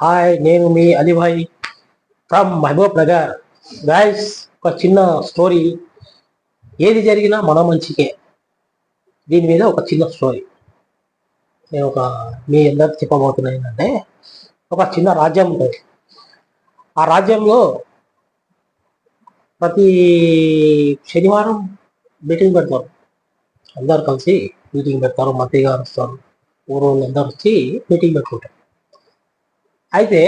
Hi నేను మీ Alibhai from Mahbubnagar. Guys ఒక చిన్న స్టోరీ ఏది జరిగినా మన మంచికే. దీని మీద ఒక చిన్న స్టోరీ నేను ఒక మీ అందరికి చెప్పబోతున్నా ఏంటంటే ఒక చిన్న రాజ్యం ఉంటుంది. ఆ రాజ్యంలో ప్రతి శనివారం మీటింగ్ పెడతారు. అందరు కలిసి మీటింగ్ పెడతారు మంత్రి గారు వస్తారు. ఊరు అందరు వచ్చి మీటింగ్ పెట్టుకుంటారు. అయితే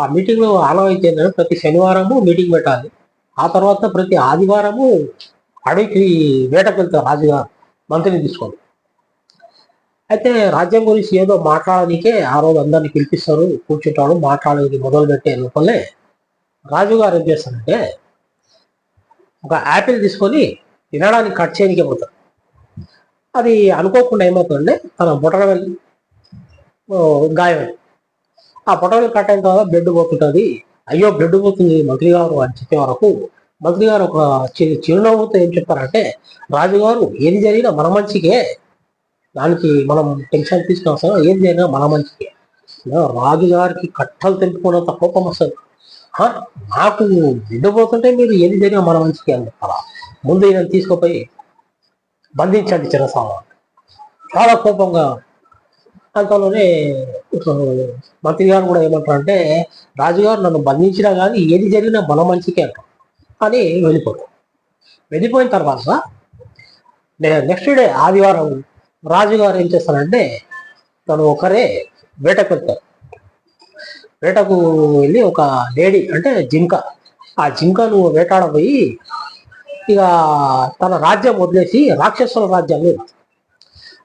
ఆ మీటింగ్లో ఆనవాయితీ ఏంటంటే ప్రతి శనివారము మీటింగ్ పెట్టాలి. ఆ తర్వాత ప్రతి ఆదివారము అడవికి వేటకు వెళ్తారు రాజుగా మంత్రిని తీసుకోండి. అయితే రాజ్యం గురించి ఏదో మాట్లాడడానికే ఆ రోజు అందరిని పిలిపిస్తారు కూర్చుంటాడు మాట్లాడేది మొదలు పెట్టే లోపలే రాజుగారు ఏం చేస్తారంటే ఒక యాపిల్ తీసుకొని తినడానికి కట్ చేయడానికి పోతారు. అది అనుకోకుండా ఏమవుతుందంటే తన బుటన వెళ్ళి గాయం ఆ పొటలు కట్ అయిన తర్వాత బ్లడ్ పోతుంటుంది. అయ్యో బ్లడ్ పోతుంది మంత్రి గారు అని చెప్పే వరకు మంత్రి గారు ఒక చి- చిరునవ్వుతో ఏం చెప్తారంటే రాజుగారు ఏది జరిగినా మన మంచికే దానికి మనం టెన్షన్ తీసుకుని అవసరం ఏది జరిగినా మన మంచికే రాజుగారికి కట్టలు తెంపుకున్నంత కోపం వస్తుంది నాకు నిండిపోతుంటే పోతుంటే మీరు ఏది జరిగినా మన మంచికి అని చెప్పాలా? ముందు ఈయన తీసుకుపోయి బంధించండి చిరసామ చాలా కోపంగా అంతలోనే మంత్రి గారు కూడా ఏమంటారంటే రాజుగారు నన్ను బంధించినా కానీ ఏది జరిగినా మన మంచికే అంటారు. అని వెళ్ళిపోతారు. వెళ్ళిపోయిన తర్వాత నెక్స్ట్ డే ఆదివారం రాజుగారు ఏం చేస్తారంటే తను ఒకరే వేటకు వెళ్తారు. వేటకు వెళ్ళి ఒక లేడీ అంటే జింక ఆ జింకను వేటాడబోయి ఇక తన రాజ్యం వదిలేసి రాక్షసుల రాజ్యాన్ని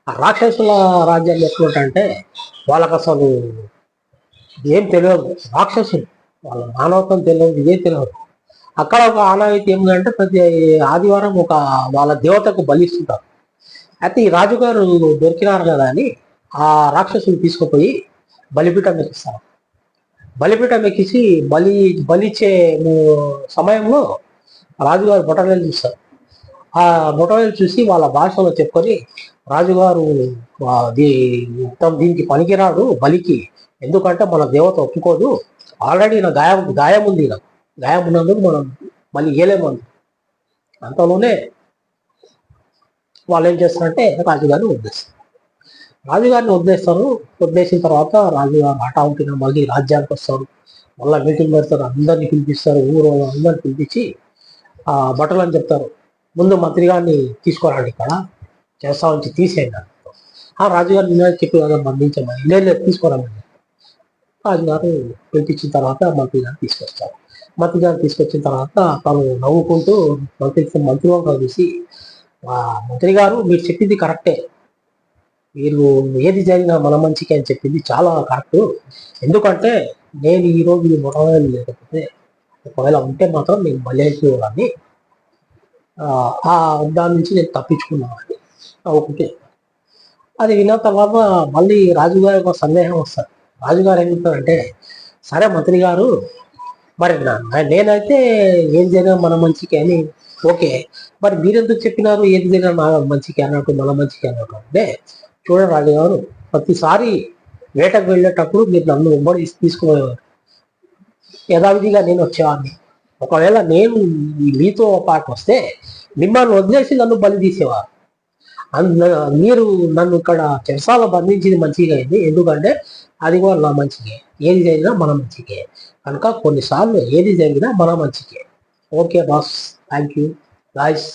రాక్షసుల రాజ్యాలు ఎట్లుంటాయంటే వాళ్ళకి అసలు ఏం తెలియదు. రాక్షసులు వాళ్ళ మానవత్వం తెలియదు ఏం తెలియదు. అక్కడ ఒక ఆనవాయితీ ఏమిటంటే ప్రతి ఆదివారం ఒక వాళ్ళ దేవతకు బలిస్తుంటారు. అయితే ఈ రాజుగారు దొరికినారు కదా అని ఆ రాక్షసుని తీసుకుపోయి బలిపీఠం ఎక్కిస్తారు. బలిపీఠం ఎక్కిసి బలి బలిచ్చే సమయంలో రాజుగారు బొటవేలు చూస్తారు. ఆ బొటవేలు చూసి వాళ్ళ భాషలో చెప్పుకొని రాజుగారు దీ దీనికి పనికిరాడు బలికి. ఎందుకంటే మన దేవత ఒప్పుకోదు. ఆల్రెడీ నా గాయం గాయం ఉంది నాకు గాయం ఉన్నందుకు మనం మళ్ళీ ఇయ్యలేము అంతలోనే వాళ్ళు ఏం చేస్తారంటే రాజుగారిని వదిలేస్తారు. రాజుగారిని వదిలేస్తారు. వదిలేసిన తర్వాత రాజుగారు హఠావుటిన మళ్ళీ రాజ్యానికి వస్తారు. మళ్ళీ మీటింగ్ పెడతారు. అందరిని పిలిపిస్తారు. ఊరు అందరిని పిలిపించి ఆ బట్టలు అని చెప్తారు. ముందు మంత్రి గారిని తీసుకురాడు ఇక్కడ. చేస్తా నుంచి తీసేయండి ఆ రాజుగారు నిన్న చెప్పి కదా మందించమని లేదు లేదు తీసుకురామండి. రాజుగారు పిలిపించిన తర్వాత మంత్రి గారు తీసుకొస్తారు మంత్రి గారు తీసుకొచ్చిన తర్వాత తను నవ్వుకుంటూ మంత్రి మంత్రి వంక చూసి మంత్రి గారు మీరు చెప్పింది కరెక్టే. మీరు ఏది జరిగినా మన మంచికి అని చెప్పింది చాలా కరెక్ట్. ఎందుకంటే నేను ఈ రోజు ఈ మొట్టమొదటి లేకపోతే ఒకవేళ ఉంటే మాత్రం నేను బలైపోవాలని ఆ దాని నుంచి నేను తప్పించుకున్నాను ఒకటి అది విన్న తర్వాత మళ్ళీ రాజుగారి ఒక సందేహం వస్తుంది. రాజుగారు ఏం చెప్తారంటే సరే మంత్రి గారు మరి నా- నేనైతే ఏం జరిగినా మన మంచికి అని ఓకే. మరి మీరెందుకు చెప్పినారు ఏది జరిగినా నా మంచికి అన్నట్టు మన మంచికి అన్నట్టు? అంటే చూడండి రాజుగారు ప్రతిసారి వేటకు వెళ్ళేటప్పుడు మీరు నన్ను ఉమ్మడి తీసుకుపోయేవారు. యథావిధిగా నేను వచ్చేవాడిని. ఒకవేళ నేను మీతో పాటు వస్తే మిమ్మల్ని వదిలేసి నన్ను బలి తీసేవారు. మీరు నన్ను ఇక్కడ చెరసాల బంధించింది మంచిగా అయింది. ఎందుకంటే అది కూడా నా మంచికే. ఏది జరిగినా మన మంచికే. కనుక కొన్నిసార్లు ఏది జరిగినా మన మంచికే. Okay boss. Thank you guys.